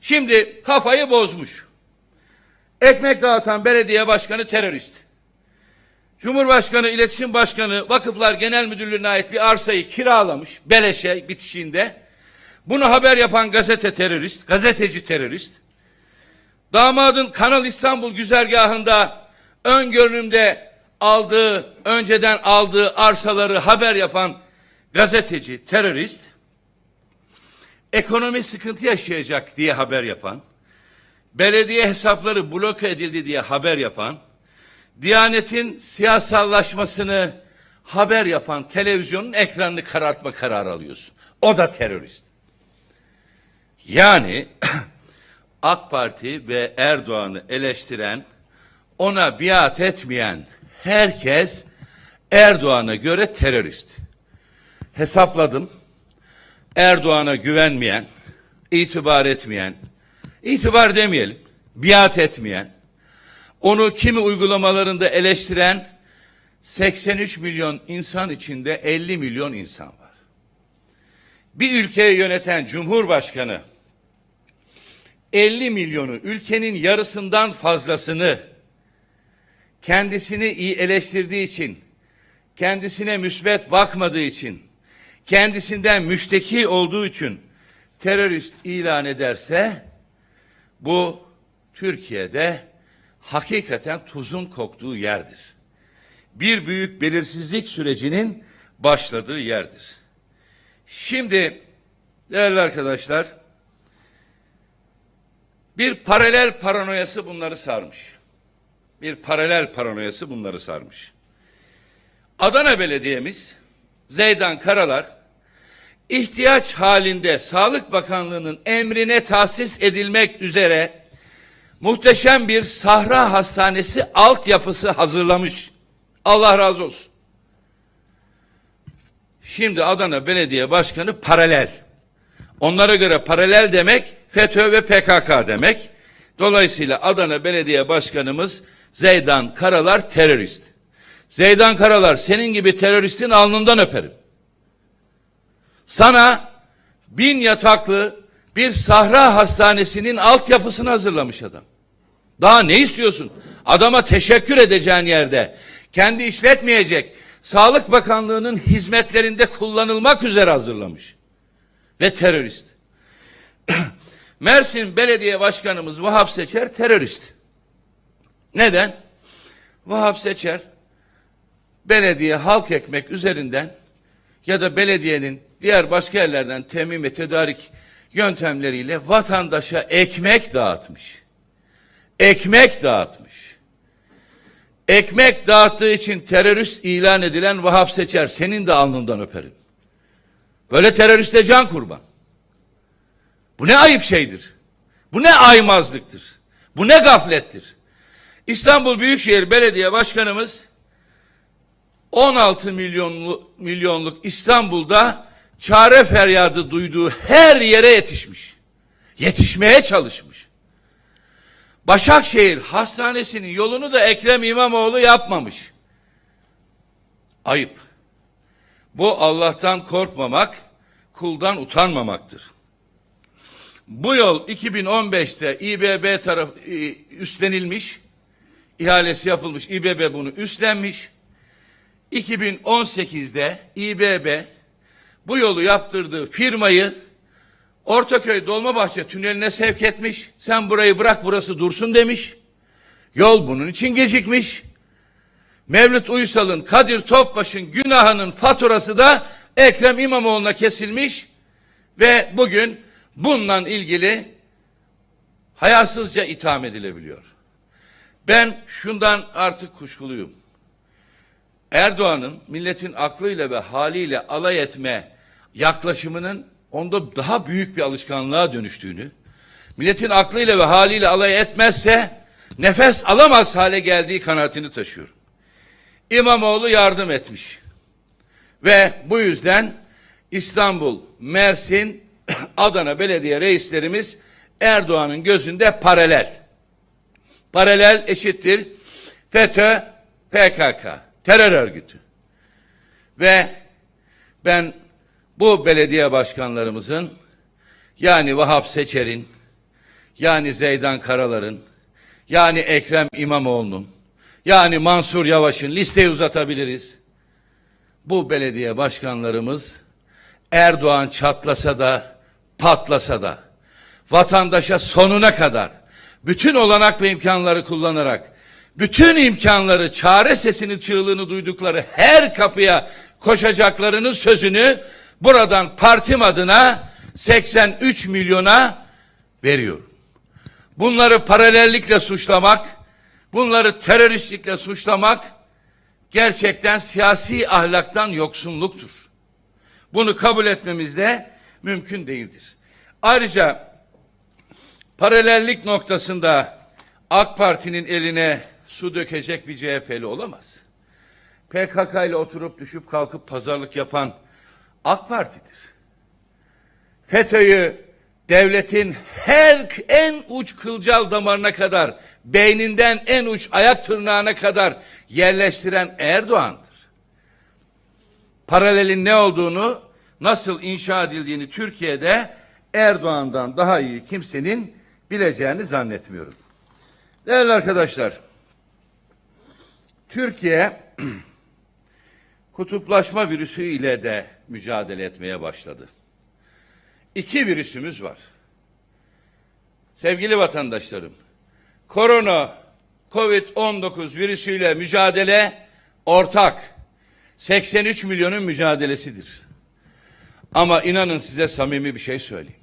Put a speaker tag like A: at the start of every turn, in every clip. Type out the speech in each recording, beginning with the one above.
A: Şimdi kafayı bozmuş. Ekmek dağıtan belediye başkanı terörist. Cumhurbaşkanı, İletişim Başkanı, Vakıflar Genel Müdürlüğü'ne ait bir arsayı kiralamış beleşe bitişiğinde. Bunu haber yapan gazete terörist, gazeteci terörist. Damadın Kanal İstanbul güzergahında ön görünümde aldığı, önceden aldığı arsaları haber yapan gazeteci, terörist. Ekonomi sıkıntı yaşayacak diye haber yapan, belediye hesapları bloke edildi diye haber yapan, Diyanetin siyasallaşmasını haber yapan televizyonun ekranını karartma kararı alıyorsun. O da terörist. Yani AK Parti ve Erdoğan'ı eleştiren, ona biat etmeyen herkes Erdoğan'a göre terörist. Hesapladım. Erdoğan'a güvenmeyen, itibar etmeyen, itibar demeyelim, biat etmeyen, onu kimi uygulamalarında eleştiren 83 milyon insan içinde 50 milyon insan var. Bir ülkeyi yöneten Cumhurbaşkanı 50 milyonu ülkenin yarısından fazlasını kendisini iyi eleştirdiği için, kendisine müsbet bakmadığı için, kendisinden müşteki olduğu için terörist ilan ederse bu Türkiye'de hakikaten tuzun koktuğu yerdir. Bir büyük belirsizlik sürecinin başladığı yerdir. Şimdi değerli arkadaşlar bir paralel paranoyası bunları sarmış. Bir paralel paranoyası bunları sarmış. Adana Belediye'miz Zeydan Karalar ihtiyaç halinde Sağlık Bakanlığı'nın emrine tahsis edilmek üzere muhteşem bir sahra hastanesi altyapısı hazırlamış. Allah razı olsun. Şimdi Adana Belediye Başkanı paralel. Onlara göre paralel demek FETÖ ve PKK demek. Dolayısıyla Adana Belediye Başkanımız Zeydan Karalar terörist. Zeydan Karalar senin gibi teröristin alnından öperim. Sana bin yataklı bir sahra hastanesinin altyapısını hazırlamış adam. Daha ne istiyorsun? Adama teşekkür edeceğin yerde kendi işletmeyecek Sağlık Bakanlığı'nın hizmetlerinde kullanılmak üzere hazırlamış. Ve terörist. Mersin Belediye Başkanımız Vahap Seçer terörist. Neden? Vahap Seçer belediye halk ekmek üzerinden ya da belediyenin diğer başka yerlerden temin ve tedarik yöntemleriyle vatandaşa ekmek dağıtmış. Ekmek dağıtmış. Ekmek dağıttığı için terörist ilan edilen Vahap Seçer senin de alnından öperim. Böyle teröriste can kurban. Bu ne ayıp şeydir. Bu ne aymazlıktır. Bu ne gaflettir. İstanbul Büyükşehir Belediye Başkanımız 16 milyonlu, milyonluk İstanbul'da çare feryadı duyduğu her yere yetişmiş. Yetişmeye çalışmış. Başakşehir Hastanesi'nin yolunu da Ekrem İmamoğlu yapmamış. Ayıp. Bu Allah'tan korkmamak, kuldan utanmamaktır. Bu yol 2015'te İBB taraf e, üstlenilmiş, ihalesi yapılmış, İBB bunu üstlenmiş. 2018'de İBB bu yolu yaptırdığı firmayı Ortaköy Dolmabahçe tüneline sevk etmiş. Sen burayı bırak burası dursun demiş. Yol bunun için gecikmiş. Mevlüt Uysal'ın, Kadir Topbaş'ın günahının faturası da Ekrem İmamoğlu'na kesilmiş ve bugün bununla ilgili hayasızca itham edilebiliyor. Ben şundan artık kuşkuluyum. Erdoğan'ın milletin aklıyla ve haliyle alay etme yaklaşımının onda daha büyük bir alışkanlığa dönüştüğünü, milletin aklıyla ve haliyle alay etmezse nefes alamaz hale geldiği kanaatini taşıyorum. İmamoğlu yardım etmiş. Ve bu yüzden İstanbul, Mersin, Adana belediye reislerimiz Erdoğan'ın gözünde paralel. Paralel eşittir FETÖ, PKK, terör örgütü. Ve ben bu belediye başkanlarımızın yani Vahap Seçer'in, yani Zeydan Karalar'ın, yani Ekrem İmamoğlu'nun, yani Mansur Yavaş'ın listeyi uzatabiliriz. Bu belediye başkanlarımız Erdoğan çatlasa da patlasa da vatandaşa sonuna kadar bütün olanak ve imkanları kullanarak bütün imkanları çare sesini çığlığını duydukları her kapıya koşacaklarının sözünü buradan partim adına 83 milyona veriyorum. Bunları paralellikle suçlamak, bunları teröristlikle suçlamak gerçekten siyasi ahlaktan yoksunluktur. Bunu kabul etmemiz de mümkün değildir. Ayrıca paralellik noktasında AK Parti'nin eline su dökecek bir CHP'li olamaz. PKK ile oturup düşüp kalkıp pazarlık yapan AK Parti'dir. FETÖ'yü devletin her en uç kılcal damarına kadar, beyninden en uç ayak tırnağına kadar yerleştiren Erdoğan'dır. Paralelin ne olduğunu, nasıl inşa edildiğini Türkiye'de Erdoğan'dan daha iyi kimsenin bileceğini zannetmiyorum. Değerli arkadaşlar, Türkiye kutuplaşma virüsü ile de mücadele etmeye başladı. İki virüsümüz var. Sevgili vatandaşlarım, korona COVID-19 virüsüyle mücadele ortak. 83 milyonun mücadelesidir. Ama inanın size samimi bir şey söyleyeyim.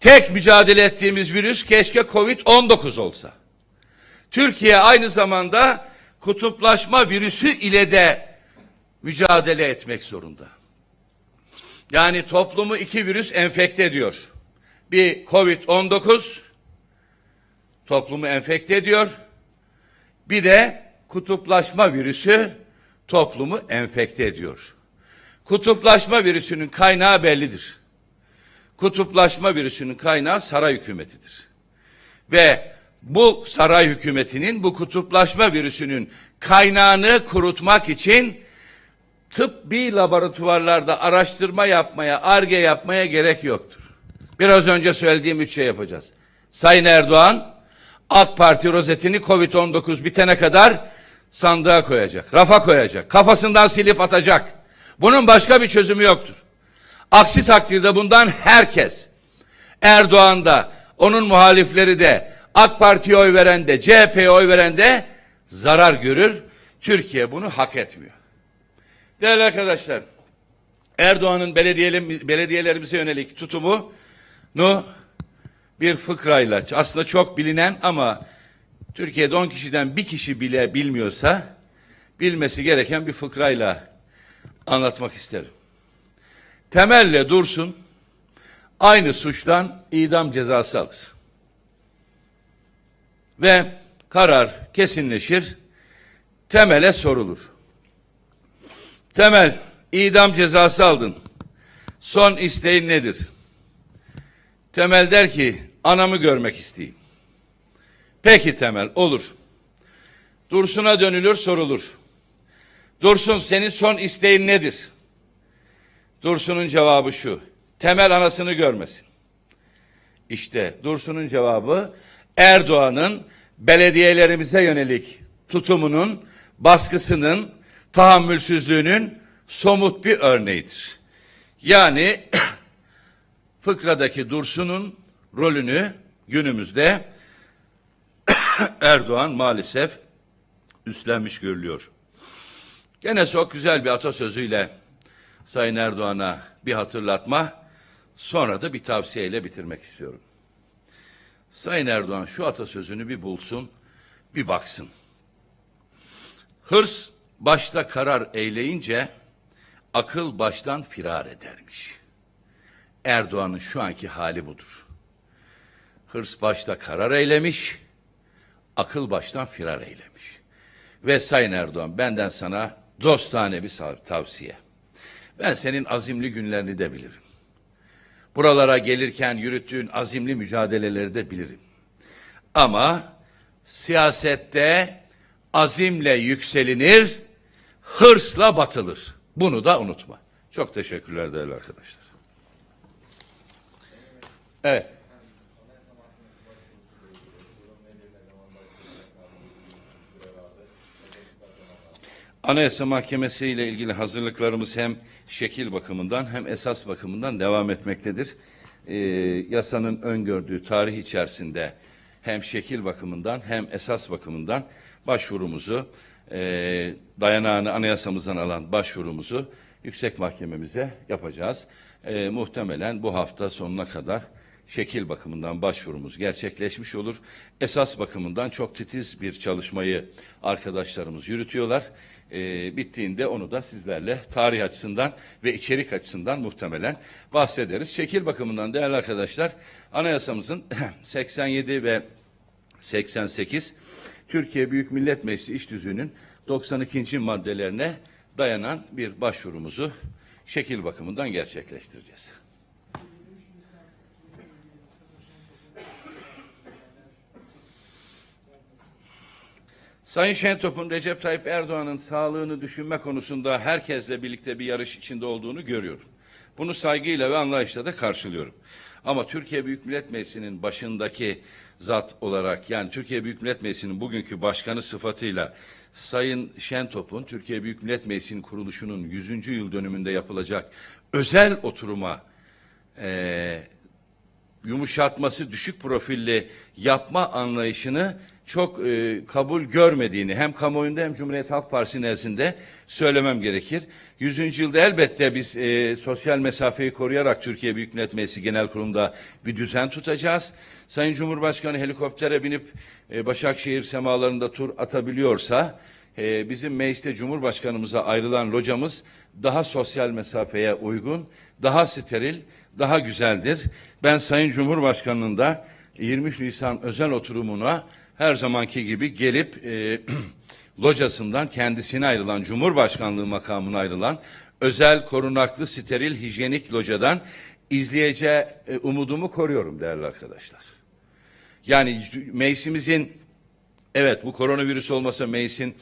A: Tek mücadele ettiğimiz virüs keşke Covid-19 olsa. Türkiye aynı zamanda kutuplaşma virüsü ile de mücadele etmek zorunda. Yani toplumu iki virüs enfekte ediyor. Bir Covid-19 toplumu enfekte ediyor. Bir de kutuplaşma virüsü toplumu enfekte ediyor. Kutuplaşma virüsünün kaynağı bellidir. Kutuplaşma virüsünün kaynağı saray hükümetidir. Ve bu saray hükümetinin bu kutuplaşma virüsünün kaynağını kurutmak için tıbbi laboratuvarlarda araştırma yapmaya, arge yapmaya gerek yoktur. Biraz önce söylediğim üç şey yapacağız. Sayın Erdoğan, AK Parti rozetini Covid-19 bitene kadar sandığa koyacak, rafa koyacak, kafasından silip atacak. Bunun başka bir çözümü yoktur. Aksi takdirde bundan herkes, Erdoğan da, onun muhalifleri de, AK Parti'ye oy veren de, CHP'ye oy veren de zarar görür. Türkiye bunu hak etmiyor. Değerli arkadaşlar, Erdoğan'ın belediyelerimize yönelik tutumu nu bir fıkrayla aslında çok bilinen ama Türkiye'de 10 kişiden bir kişi bile bilmiyorsa bilmesi gereken bir fıkrayla anlatmak isterim. Temelle dursun aynı suçtan idam cezası alsın. Ve karar kesinleşir, temele sorulur. Temel, idam cezası aldın. Son isteğin nedir? Temel der ki, anamı görmek isteyeyim. Peki Temel, olur. Dursun'a dönülür, sorulur. Dursun, senin son isteğin nedir? Dursun'un cevabı şu, Temel anasını görmesin. İşte Dursun'un cevabı, Erdoğan'ın belediyelerimize yönelik tutumunun, baskısının, tahammülsüzlüğünün somut bir örneğidir. Yani fıkradaki Dursun'un rolünü günümüzde Erdoğan maalesef üstlenmiş görülüyor. Gene çok güzel bir atasözüyle Sayın Erdoğan'a bir hatırlatma, sonra da bir tavsiyeyle bitirmek istiyorum. Sayın Erdoğan şu atasözünü bir bulsun, bir baksın. Hırs başta karar eyleyince akıl baştan firar edermiş. Erdoğan'ın şu anki hali budur. Hırs başta karar eylemiş, akıl baştan firar eylemiş. Ve Sayın Erdoğan benden sana dostane bir tavsiye. Ben senin azimli günlerini de bilirim. Buralara gelirken yürüttüğün azimli mücadeleleri de bilirim. Ama siyasette azimle yükselinir, hırsla batılır. Bunu da unutma. Çok teşekkürler değerli arkadaşlar. Evet. Anayasa Mahkemesi ile ilgili hazırlıklarımız hem şekil bakımından hem esas bakımından devam etmektedir. Ee, yasanın öngördüğü tarih içerisinde hem şekil bakımından hem esas bakımından başvurumuzu, e, dayanağını anayasamızdan alan başvurumuzu yüksek mahkememize yapacağız. E, muhtemelen bu hafta sonuna kadar şekil bakımından başvurumuz gerçekleşmiş olur. Esas bakımından çok titiz bir çalışmayı arkadaşlarımız yürütüyorlar. Ee, bittiğinde onu da sizlerle tarih açısından ve içerik açısından muhtemelen bahsederiz. Şekil bakımından değerli arkadaşlar anayasamızın 87 ve 88 Türkiye Büyük Millet Meclisi İş Tüzüğü'nün 92. maddelerine dayanan bir başvurumuzu şekil bakımından gerçekleştireceğiz. Sayın Şentop'un Recep Tayyip Erdoğan'ın sağlığını düşünme konusunda herkesle birlikte bir yarış içinde olduğunu görüyorum. Bunu saygıyla ve anlayışla da karşılıyorum. Ama Türkiye Büyük Millet Meclisi'nin başındaki zat olarak yani Türkiye Büyük Millet Meclisi'nin bugünkü başkanı sıfatıyla Sayın Şentop'un Türkiye Büyük Millet Meclisi'nin kuruluşunun 100. yıl dönümünde yapılacak özel oturuma eee yumuşatması düşük profilli yapma anlayışını çok e, kabul görmediğini hem kamuoyunda hem Cumhuriyet Halk Partisi nezdinde söylemem gerekir. 100. yılda elbette biz e, sosyal mesafeyi koruyarak Türkiye Büyük Millet Meclisi Genel Kurulu'nda bir düzen tutacağız. Sayın Cumhurbaşkanı helikoptere binip e, Başakşehir semalarında tur atabiliyorsa e, bizim mecliste Cumhurbaşkanımıza ayrılan locamız daha sosyal mesafeye uygun, daha steril, daha güzeldir. Ben Sayın Cumhurbaşkanı'nın da 23 Nisan özel oturumuna her zamanki gibi gelip e, locasından kendisine ayrılan, Cumhurbaşkanlığı makamına ayrılan özel korunaklı steril hijyenik locadan izleyeceği e, umudumu koruyorum değerli arkadaşlar. Yani meclisimizin Evet bu koronavirüs olmasa meclisin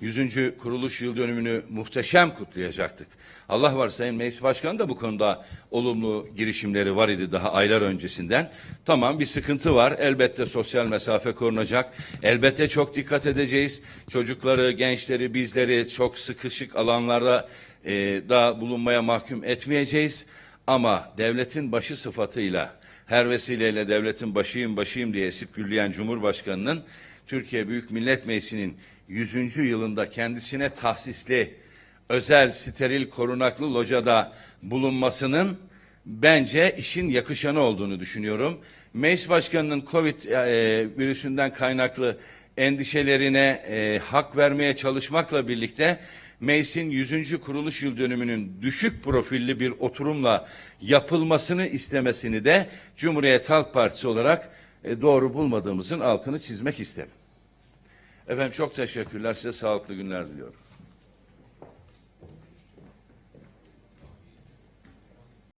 A: 100. kuruluş yıl dönümünü muhteşem kutlayacaktık. Allah var Sayın Meclis Başkanı da bu konuda olumlu girişimleri var idi daha aylar öncesinden. Tamam bir sıkıntı var. Elbette sosyal mesafe korunacak. Elbette çok dikkat edeceğiz. Çocukları, gençleri, bizleri çok sıkışık alanlarda e, da bulunmaya mahkum etmeyeceğiz. Ama devletin başı sıfatıyla her vesileyle devletin başıyım başıyım diye esip gülleyen Cumhurbaşkanı'nın Türkiye Büyük Millet Meclisi'nin 100. yılında kendisine tahsisli özel steril korunaklı locada bulunmasının bence işin yakışanı olduğunu düşünüyorum. Meclis Başkanı'nın Covid e, virüsünden kaynaklı endişelerine e, hak vermeye çalışmakla birlikte meclisin 100. kuruluş yıl dönümünün düşük profilli bir oturumla yapılmasını istemesini de Cumhuriyet Halk Partisi olarak e, doğru bulmadığımızın altını çizmek isterim. Efendim çok teşekkürler. Size sağlıklı günler diliyorum.